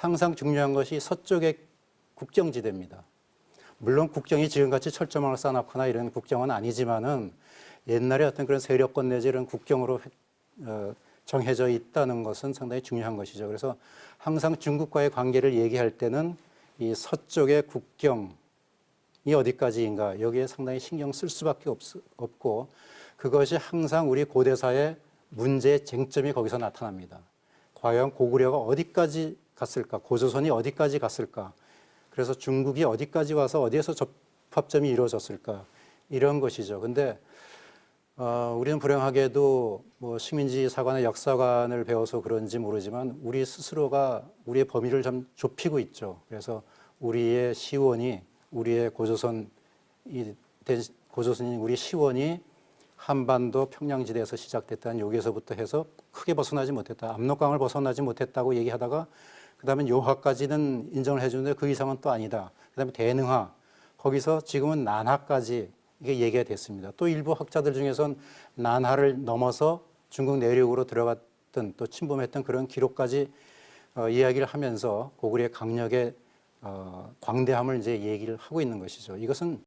항상 중요한 것이 서쪽의 국경지대입니다. 물론 국경이 지금같이 철조망을 쌓아놓거나 이런 국경은 아니지만은 옛날에 어떤 그런 세력권 내지 이런 국경으로 어, 정해져 있다는 것은 상당히 중요한 것이죠. 그래서 항상 중국과의 관계를 얘기할 때는 이 서쪽의 국경이 어디까지인가 여기에 상당히 신경 쓸 수밖에 없, 없고 그것이 항상 우리 고대사의 문제의 쟁점이 거기서 나타납니다. 과연 고구려가 어디까지 갔을까? 고조선이 어디까지 갔을까? 그래서 중국이 어디까지 와서 어디에서 접합점이 이루어졌을까? 이런 것이죠. 근데 어, 우리는 불행하게도 뭐 식민지 사관의 역사관을 배워서 그런지 모르지만 우리 스스로가 우리의 범위를 좀 좁히고 있죠. 그래서 우리의 시원이 우리의 고조선 이 된- 고조선인 우리 시원이 한반도 평양지대에서 시작됐다는 여기에서부터 해서 크게 벗어나지 못했다. 압록강을 벗어나지 못했다고 얘기하다가 그 다음에 요하까지는 인정을 해주는데 그 이상은 또 아니다. 그 다음에 대능하 거기서 지금은 난하까지 이게 얘기가 됐습니다. 또 일부 학자들 중에선 난하를 넘어서 중국 내륙으로 들어갔던 또 침범했던 그런 기록까지 어, 이야기를 하면서 고구려의 강력의 어, 광대함을 이제 얘기를 하고 있는 것이죠. 이것은